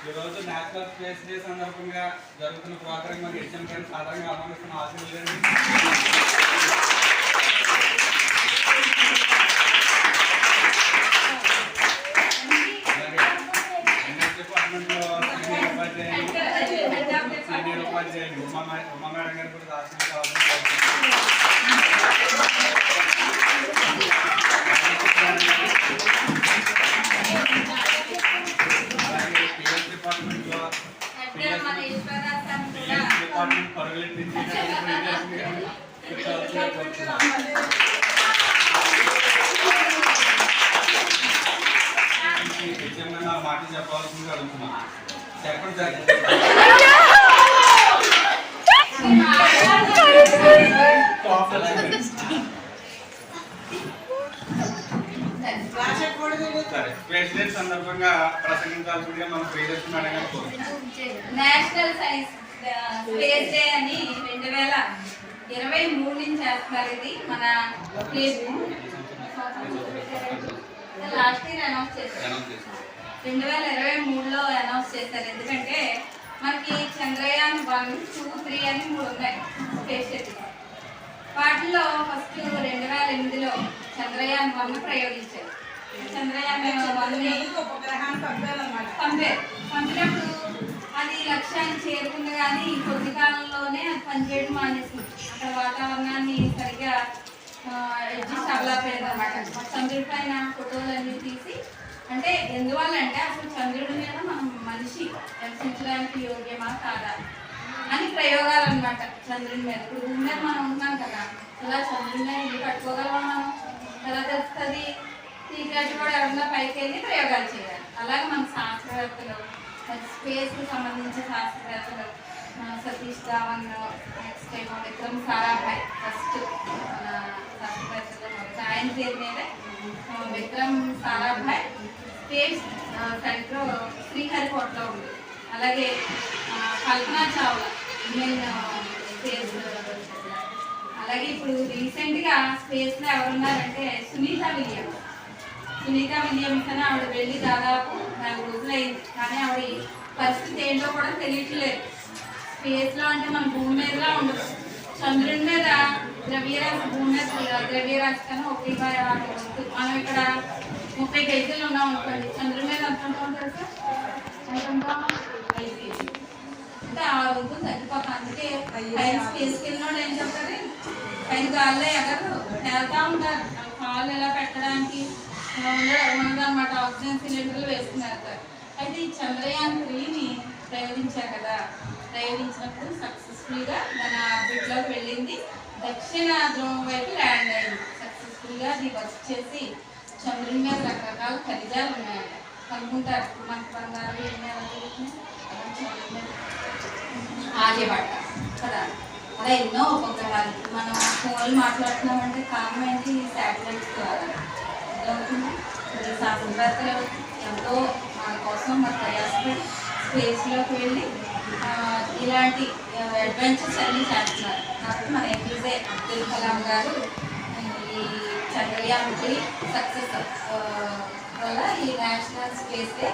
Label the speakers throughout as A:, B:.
A: ఈరోజు national space day సందర్భంగా జరుగుతున్న ప్రోగ్రామ్ మరి హెచ్ఎం సాధారణంగా ఆహ్వానిస్తున్న ఆశీర్వాదాలు. ఉపాధ్యాయులు ఉమా మే- ఉమా మేడం గారు కూడా రాష్ట్రానికి ఆహ్వానించారు అలాగే పిఎస్ డిపార్ట్మెంట్లో పిఎస్ పిఎస్ డిపార్ట్మెంట్ పరుగులెత్తించి నిజంగా మాట చెప్పాల్సిందిగా అడుగుతున్నాను చెప్పండి sir
B: national science space day అని రెండు వేల ఇరవై మూడు నుంచి చేస్తున్నారు ఇది మన లాస్ట్ ఇయర్ అనౌన్స్ చేశారు. రెండు వేల ఇరవై మూడులో అనౌన్స్ చేశారు. ఎందుకంటే మనకి చంద్రయాన్ వన్ టూ త్రీ అని మూడు ఉన్నాయి స్పేస్ షటిల్ వాటిలో ఫస్ట్ రెండు వేల ఎనిమిదిలో చంద్రయాన్ వన్ ప్రయోగించారు. చంద్రయాన్ పంపారు పంపినప్పుడు అది లక్ష్యాన్ని చేరుకుంది కానీ కొద్ది కాలంలోనే అది పనిచేయడం మానేసింది. అక్కడ వాతావరణాన్ని సరిగ్గా అడ్జస్ట్ అవ్వలేకపోయేది అనమాట చంద్రుడి పైన ఫోటోలు అన్ని తీసి అంటే ఎందువల్ల అంటే అసలు చంద్రుడి మీద మనం మనిషి నివసించడానికి యోగ్యమా కాదా అని ప్రయోగాలు అనమాట చంద్రుడి మీద. ఇప్పుడు భూమి మీద మనం ఉంటున్నాం కదా ఇలా చంద్రుడి మీద ఇల్లు కట్టుకోగలమా మనం? ఎలా తెలుస్తుంది? సీక్రెట్ కూడా ఎవరన్నా పైకి వెళ్ళి ప్రయోగాలు చేయాలి. అలాగే మన శాస్త్రవేత్తలు స్పేస్కి సంబంధించిన శాస్త్రవేత్తలు సతీష్ ధావన్ నెక్స్ట్ ఏమో విక్రమ్ సారాభాయ్ ఫస్ట్ మన శాస్త్రవేత్తలు ఆయన పేరు మీద. విక్రమ్ సారాభాయ్ స్పేస్ సెంటర్ శ్రీహరికోటలో ఉంది. అలాగే కల్పనా చావ్లా ఇండియన్ స్పేస్. అలాగే ఇప్పుడు రీసెంట్గా స్పేస్లో ఎవరున్నారంటే సునీత విలియమ్స్. సునీత విలియమ్స్ అని ఆవిడ వెళ్ళి దాదాపు నాలుగు రోజులు అయింది కానీ ఆవిడ పరిస్థితి ఏంటో కూడా తెలియట్లేదు. స్పేస్లో అంటే మన భూమి మీదలా ఉండదు. చంద్రుని మీద ద్రవ్యరాశి భూమి మీద ద్రవ్యరాశి కానీ ఒకే భాగం ఉంటుంది మనం ఇక్కడ ముప్పై కేజీలు ఉన్నాం అనుకోండి. చంద్రుని మీద ఎంత ఉంటాం తెలుసా? ఎంత ఉంటాం? ఐదు కేజీలు. అంటే ఆ రోజు తగ్గిపోతాం అందుకే పైన స్పేస్కి వెళ్ళినోడు ఏం చెప్తారు? పైన గాల్లో ఎగరు వెళ్తా ఉంటారు. కాళ్ళు ఎలా పెట్టడానికి? ఉండదన్నమాట ఆక్సిజన్ సిలిండర్లు వేసుకున్నారు సార్. అయితే ఈ చంద్రయాన్ త్రీని ప్రయోగించారు కదా. ప్రయోగించినప్పుడు సక్సెస్ఫుల్గా మన ఆర్బిట్లోకి వెళ్ళింది. దక్షిణ ధ్రువం వైపు ల్యాండ్ అయింది. సక్సెస్ఫుల్గా అది వర్క్ చేసి చంద్రుని మీద రకరకాల ఖనిజాలు ఉన్నాయంట. కనుక్కుంటారు. మనకు బంగారు ఆర్యభట్ట కదా. అలా ఎన్నో ఉపగ్రహాలు. మనం ఫోన్లు మాట్లాడుతున్నామంటే కారణం ఏంటి? శాటిలైట్స్ ద్వారా. అర్థమవుతుందా శాస్త్రవేత్తలు ఎంతో మన కోసం మన ప్రయాసపడి స్పేస్లోకి వెళ్ళి ఇలాంటి అడ్వెంచర్స్ అన్నీ చేస్తున్నారు. కాబట్టి మన ఏపీజే అబ్దుల్ కలాం గారు ఈ చంద్రయాన్ త్రీ సక్సెస్ వల్ల ఈ నేషనల్ స్పేస్ డే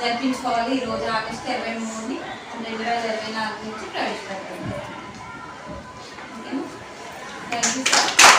B: జరిపించుకోవాలి. ఈ రోజు ఆగస్టు ఇరవై మూడుని రెండు వేల ఇరవై నాలుగు నుంచి ప్రవేశపెట్టండి ఓకేనా? థ్యాంక్ యూ సార్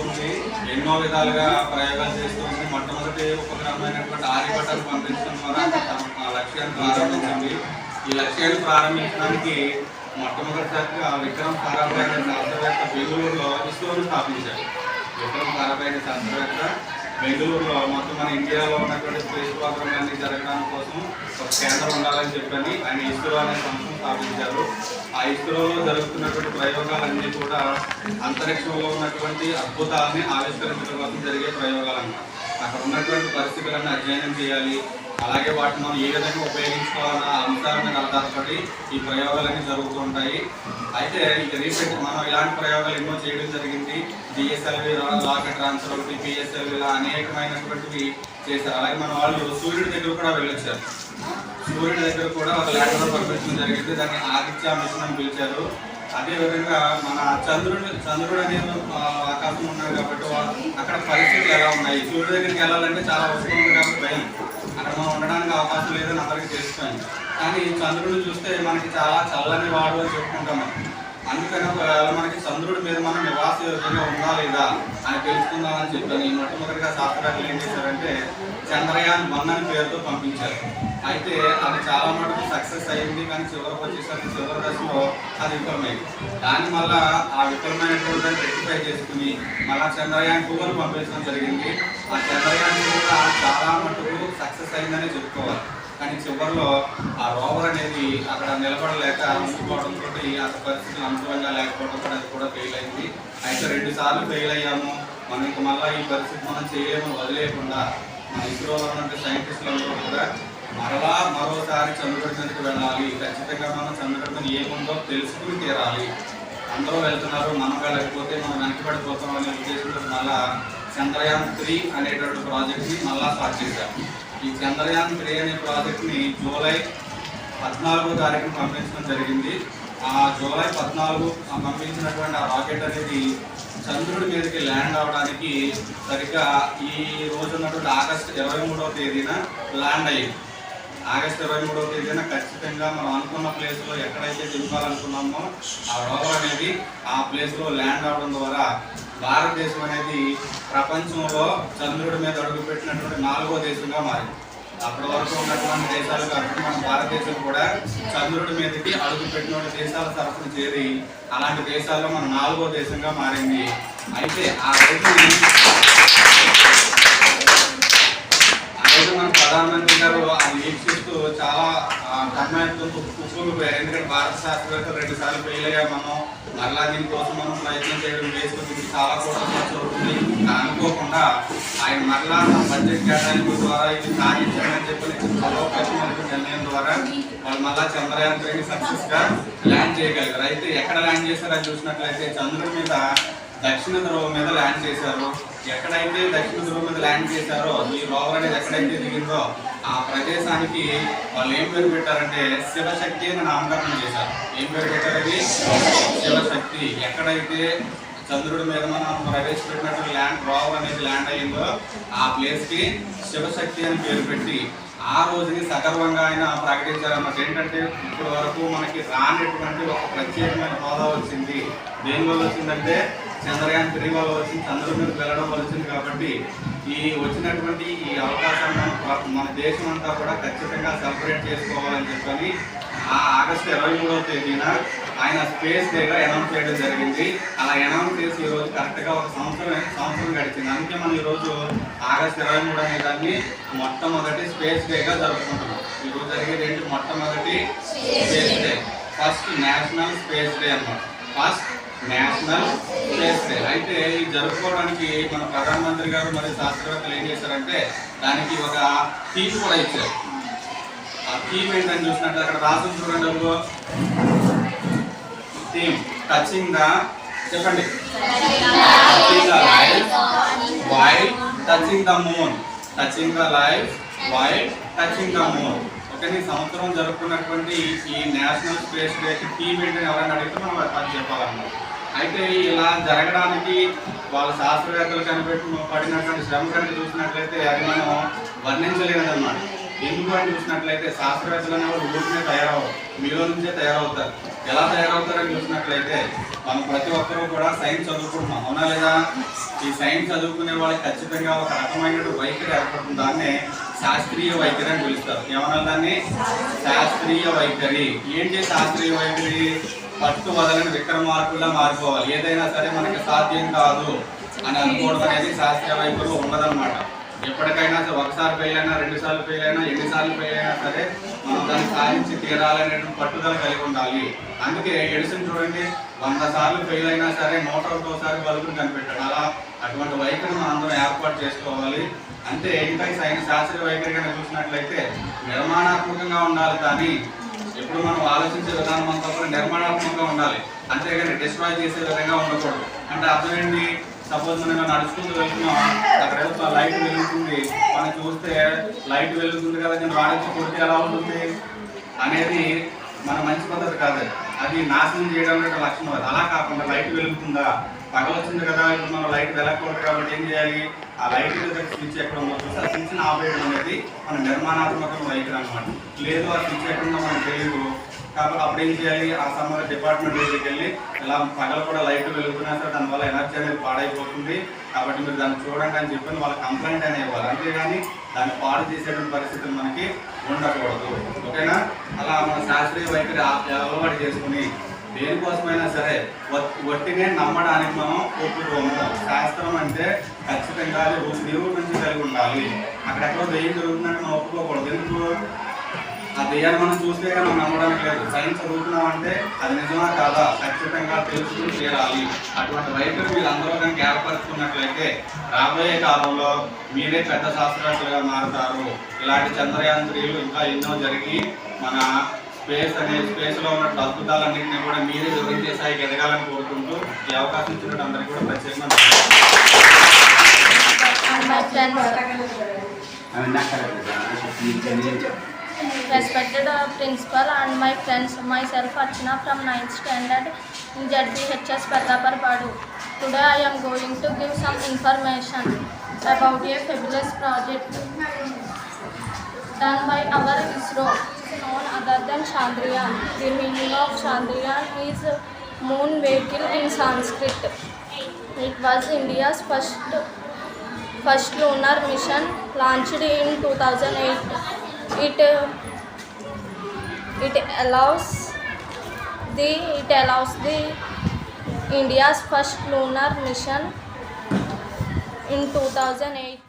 A: ఉంది. ఎన్నో విధాలుగా ప్రయోగాలు చేస్తుంది మొట్టమొదటి ఉపగ్రహమైనటువంటి ఆర్యభట్టాన్ని పంపించడం ద్వారా తమ ఆ లక్ష్యాన్ని ప్రారంభించింది. ఈ లక్ష్యాన్ని ప్రారంభించడానికి మొట్టమొదటిసారిగా విక్రమ్ సారాభాయ్ అనే శాస్త్రవేత్త బెంగళూరులో ఇస్రోను స్థాపించారు. విక్రమ్ సారాభాయ్ అనే శాస్త్రవేత్త బెంగళూరులో మొత్తం మన ఇండియాలో ఉన్నటువంటి స్పేస్ ప్రోగ్రామ్ అన్ని జరగడానికి కోసం ఒక కేంద్రం ఉండాలని చెప్పని ఆయన ఇస్రో అనే సంస్థను స్థాపించారు. ఇస్రోలో జరుగుతున్నటువంటి ప్రయోగాలన్నీ కూడా అంతరిక్షంలో ఉన్నటువంటి అద్భుతాలని ఆవిష్కరించడం కోసం జరిగే ప్రయోగాలు అక్కడ ఉన్నటువంటి పరిస్థితులను అధ్యయనం చేయాలి. అలాగే వాటిని మనం ఏ విధంగా ఉపయోగించుకోవాలన్న అంశాలను ఆధారపడి ఈ ప్రయోగాలన్నీ జరుగుతూ ఉంటాయి. అయితే ఇక రీసెంట్ మనం ఇలాంటి ప్రయోగాలు ఎన్నో చేయడం జరిగింది. డిఎస్ఎల్వి రాకెట్ ట్రాన్స్ఫర్ ఒకటి పిఎస్ఎల్వి ఇలా అనేకమైనటువంటివి చేశారు. అలాగే మన వాళ్ళు సూర్యుడి దగ్గర కూడా వెళ్ళొచ్చారు. సూర్యుడి దగ్గర కూడా ఒక ల్యాండర్ పంపించడం జరిగింది. దాన్ని ఆదిత్య మిషన్ అని పిలిచారు. అదేవిధంగా మన చంద్రుడు చంద్రుడు అనేది ఆకాశం ఉన్నాడు కాబట్టి అక్కడ పరిస్థితులు ఎలా ఉన్నాయి? సూర్యుడి దగ్గరికి వెళ్ళాలంటే చాలా వస్తువు ఉంది కాబట్టి భయం. అక్కడ మనం ఉండడానికి అవకాశం లేదని అందరికీ తెలుసుకోండి కానీ చంద్రుడిని చూస్తే మనకి చాలా చల్లని వాడు అని చెప్పుకుంటాం మనం. అందుకని ఒకవేళ మనకి చంద్రుడి మీద మనం నివాస యోగ్యంగా ఉందా లేదా అని తెలుసుకుందామని చెప్పాను. ఈ మొట్టమొదటిగా శాస్త్రాలు ఏం చేశారంటే చంద్రయాన్ వన్ అని పేరుతో పంపించారు. అయితే అది చాలా మటుకు సక్సెస్ అయింది కానీ చివరికి వచ్చేసరికి చివరి దశలో అది విఫలమైంది. దాన్ని మళ్ళీ ఆ విఫలమైనటువంటి రెక్టిఫై చేసుకుని మళ్ళా చంద్రయాన్ టూ అని పంపించడం జరిగింది. ఆ చంద్రయాన్ టూ కూడా చాలా మటుకు సక్సెస్ అయిందనే చెప్పుకోవాలి. కానీ చివరిలో ఆ రోవర్ అనేది అక్కడ నిలబడలేక ఉండిపోవడంతో అక్కడ పరిస్థితులు అనుకూలంగా లేకపోవడం కూడా అది కూడా ఫెయిల్ అయింది. అయితే రెండు సార్లు ఫెయిల్ అయ్యాము. మనం ఇంకా మళ్ళీ ఈ పరిస్థితి మనం చేయలేమని వదిలేయకుండా మన ఇస్రోలో ఉన్నటువంటి సైంటిస్టులందరూ కూడా మరలా మరోసారి చంద్రుడి వెళ్ళాలి. ఖచ్చితంగా మనం చంద్రుడి ఏముందో తెలుసుకుని తీరాలి. అందరూ వెళ్తున్నారు మనం వెళ్ళకపోతే మనం వెనకబడిపోతాం అనే ఉద్దేశంతో మళ్ళా చంద్రయాన్ త్రీ అనేటువంటి ప్రాజెక్ట్ని మళ్ళా స్టార్ట్ చేశాం ఈ చంద్రయాన్ త్రీ అనే ప్రాజెక్ట్ని జూలై పద్నాలుగో తారీఖున పంపించడం జరిగింది. ఆ జూలై పద్నాలుగు పంపించినటువంటి ఆ రాకెట్ అనేది చంద్రుడి మీదకి ల్యాండ్ అవడానికి సరిగ్గా ఈ రోజు ఉన్నటువంటి ఆగస్టు ఇరవై మూడవ తేదీన ల్యాండ్ అయ్యింది. ఆగస్టు ఇరవై మూడవ తేదీన ఖచ్చితంగా మనం అనుకున్న ప్లేస్లో ఎక్కడైతే దింపాలనుకున్నామో ఆ రోవర్ అనేది ఆ ప్లేస్లో ల్యాండ్ అవడం ద్వారా భారతదేశం అనేది ప్రపంచంలో చంద్రుడి మీద అడుగుపెట్టినటువంటి నాలుగో దేశంగా మారింది. అప్పటి వరకు ఉన్నటువంటి దేశాలు కాబట్టి మన భారతదేశం కూడా చంద్రుడి మీదకి అడుగు పెట్టిన దేశాల తరఫున చేరి అలాంటి దేశాల్లో మన నాలుగో దేశంగా మారింది. అయితే ఆ రోజుని ఆ రోజు మన ప్రధానమంత్రి గారు ఆ చాలా కర్ణాటకతో ఉప్పుకుపోయారు ఎందుకంటే భారత శాస్త్రవేత్త రెండు సార్లు ఫెయిల్ అయ్యా మనం. మరలా దీనికోసం మనం ప్రయత్నం చేయడం వేసుకుని చాలా కోట్ల ఖర్చు అవుతుంది. అనుకోకుండా ఆయన మరలా బడ్జెట్ కేటాయింపు ద్వారా ఇది సాధించామని చెప్పి బలోపేతమైన నిర్ణయం ద్వారా వాళ్ళు మళ్ళా చంద్రయాన్ త్రీని సక్సెస్గా ల్యాండ్ చేయగలిగారు. అయితే ఎక్కడ ల్యాండ్ చేశారో చూసినట్లయితే చంద్రుడి మీద దక్షిణ ధ్రువం మీద ల్యాండ్ చేశారు. ఎక్కడైతే దక్షిణ ధ్రువం మీద ల్యాండ్ చేశారో ఈ రోవర్ అనేది ఎక్కడైతే దిగిందో ఆ ప్రదేశానికి వాళ్ళు ఏం పేరు పెట్టారంటే శివశక్తి అని నామకరణం చేశారు. ఏం పేరు పెట్టారని శివశక్తి. ఎక్కడైతే చంద్రుడి మీద మనం ప్రవేశపెట్టినట్టు ల్యాండ్ రోవర్ అనేది ల్యాండ్ అయ్యిందో ఆ ప్లేస్కి శివశక్తి అని పేరు పెట్టి ఆ రోజుని సగర్వంగా ఆయన ప్రకటించారన్నమాట. ఏంటంటే ఇప్పటి వరకు మనకి రానటువంటి ఒక ప్రత్యేకమైన హోదా వచ్చింది. దేనివల్ల వచ్చిందంటే చంద్రయాన్ త్రీ వల్ల వచ్చింది చంద్రుడి మీద వెళ్ళడం వల్ల వచ్చింది కాబట్టి ఈ వచ్చినటువంటి ఈ అవకాశాన్ని మనం మన దేశం అంతా కూడా ఖచ్చితంగా సెలబ్రేట్ చేసుకోవాలని చెప్పని ఆ ఆగస్టు ఇరవై మూడవ తేదీన ఆయన స్పేస్ డేగా అనౌన్స్ చేయడం జరిగింది. అలా అనౌన్స్ చేసి ఈ రోజు ఒక సంవత్సరం సంవత్సరం గడిచింది. అందుకే మనం ఈరోజు ఆగస్ట్ ఆగస్టు ఇరవై మూడు అనే దాన్ని మొట్టమొదటి స్పేస్ డేగా జరుపుకుంటున్నాం. ఈ రోజు జరిగేది ఏంటి? మొట్టమొదటి space day. First national space day అన్నమాట. ఫస్ట్ నేషనల్ స్పేస్ డే అయితే ఇది జరుపుకోవడానికి మన ప్రధానమంత్రి గారు మరియు శాస్త్రవేత్తలు ఏం చేశారంటే దానికి ఒక థీమ్ కూడా ఇచ్చారు. ఆ థీమ్ ఏంటని చూసినట్టు అక్కడ రాసి చూడండి థీమ్ టచింగ్ ద చెప్పండి. Touching the life touching the moon touching the life wild touching the moon okay సంవత్సరం జరుపుకున్నటువంటి ఈ నేషనల్ స్పేస్ డేకి థీమ్ ఏంటని ఎవరైనా అడిగితే మనం అది చెప్పాలన్నమాట. అయితే ఇలా జరగడానికి వాళ్ళ శాస్త్రవేత్తలు కనిపెట్టు పడినటువంటి శ్రమ కనుక చూసినట్లయితే అది మనం వర్ణించలేదన్నమాట. ఎందుకు అని చూసినట్లయితే శాస్త్రవేత్తలు అనేవాళ్ళు ఊరికే తయారవు మీలో నుంచే తయారవుతారు. ఎలా తయారవుతారని చూసినట్లయితే మనం ప్రతి ఒక్కరూ కూడా సైన్స్ చదువుకుంటున్నాం అవునా లేదా? ఈ సైన్స్ చదువుకునే వాళ్ళకి ఖచ్చితంగా ఒక రకమైన వైఖరి ఏర్పడుతుంది. దాన్ని శాస్త్రీయ వైఖరి అని పిలుస్తారు. ఏమన్నా దాన్ని? శాస్త్రీయ వైఖరి. ఏంటి శాస్త్రీయ వైఖరి? పట్టు వదలని విక్రమార్కుల్లా మారిపోవాలి. ఏదైనా సరే మనకి సాధ్యం కాదు అని అనుకోవడం అనేది శాస్త్రీయ వైపులో ఉండదన్నమాట. ఎప్పటికైనా సరే ఒకసారి ఫెయిల్ అయినా రెండు సార్లు ఫెయిల్ అయినా ఎన్నిసార్లు ఫెయిల్ అయినా సరే మనం దాన్ని సాధించి తీరాలనేటువంటి పట్టుదల కలిగి ఉండాలి. అందుకే ఎడిసన్ చూడండి వంద సార్లు ఫెయిల్ అయినా సరే నూట ఒకసారి బలుపుని కనిపెట్టాడు. అలా అటువంటి వైఖరిని మనం అందరం ఏర్పాటు చేసుకోవాలి. అంతే ఇంకా ఆయన సైన్స్ శాస్త్రీయ వైఖరి కనుక చూసినట్లయితే నిర్మాణాత్మకంగా ఉండాలి కానీ ఇప్పుడు మనం ఆలోచించే విధానం అంతా కూడా నిర్మాణాత్మకంగా ఉండాలి. అంతేగాని డిస్ట్రాయ్ చేసే విధంగా ఉండకూడదు. అంటే అర్థం ఏంటి? సపోజ్ మనం నడుచుకుంటూ వెళ్తున్నాం అక్కడ ఏదో లైట్ వెలుగుతుంది. మనం చూస్తే లైట్ వెలుగుతుంది కదా నేను వాణిజ్య పూర్తి ఎలా ఉంటుంది? అనేది మన మంచి పద్ధతి కాదు. అది. అది నాశనం చేయడం అనేది లక్ష్యం అది. అలా కాకుండా లైట్ వెలుగుతుందా? పగలొచ్చింది కదా ఇప్పుడు మనం లైట్ వెళ్ళకూడదు కాబట్టి ఏం చేయాలి? ఆ లైట్ స్విచ్ ఎక్కడ ఉందో ఆ స్విచ్ని ఆపేయడం అనేది మన నిర్మాణాత్మక వైఖరి అనమాట లేదు ఆ స్విచ్ ఎక్కడ మనకు తెలియదు కాబట్టి అప్పుడు ఏం చేయాలి? ఆ సంబంధ డిపార్ట్మెంట్ దగ్గరికి వెళ్ళి ఇలా పగల కూడా లైట్ వెలుగుతున్నా సరే దానివల్ల ఎనర్జీ అనేది పాడైపోతుంది. కాబట్టి మీరు దాన్ని చూడండి అని చెప్పి వాళ్ళ కంప్లైంట్ అనే ఇవ్వాలి. అంతేగాని దాన్ని పాడు చేసేటువంటి పరిస్థితులు మనకి ఉండకూడదు. ఓకేనా? అలా మన శాస్త్రీయ వైఖరి అలవాటు చేసుకుని దేనికోసమైనా సరే వట్టినే నమ్మడానికి మనం ఒప్పుకోము. శాస్త్రం అంటే ఖచ్చితంగా దేవుడి నుంచి కలిగి ఉండాలి. అక్కడెక్కడో దెయ్యం జరుగుతుందంటే మనం ఒప్పుకోకూడదు. ఎందుకు? ఆ దెయ్యాన్ని మనం చూస్తే కానీ మనం నమ్మడానికి లేదు. సైన్స్ చదువుతున్నాం అంటే అది నిజమా కాదా? ఖచ్చితంగా తెలుసుకుని తీరాలి అటువంటి వైఖరి మీరు అందరూ కనుక ఏర్పరచుకున్నట్లయితే రాబోయే కాలంలో మీరే పెద్ద శాస్త్రవేత్తలుగా మారుతారు. ఇలాంటి చంద్రయాన్ ఇంకా ఎన్నో జరిగి మన స్పేస్ అనే స్పేస్ ఉన్న అద్భుతాలన్నింటినీ కూడా మీరే వివరించే ఎదగాలని కోరుకుంటూ ఈ అవకాశం ఇచ్చినట్టు అందరికీ కూడా ప్రత్యేకంగా
C: my friends, respected uh, principal and my friends, myself Archana from 9th standard in ZBHS Patapar Padu. Today I am going to give some information about a fabulous project done by our ISRO, known other than Chandrayaan. The meaning of Chandrayaan is moon vehicle in Sanskrit. It was India's first first lunar mission launched in 2008. It uh, it allows the it allows the India's first lunar mission in 2008.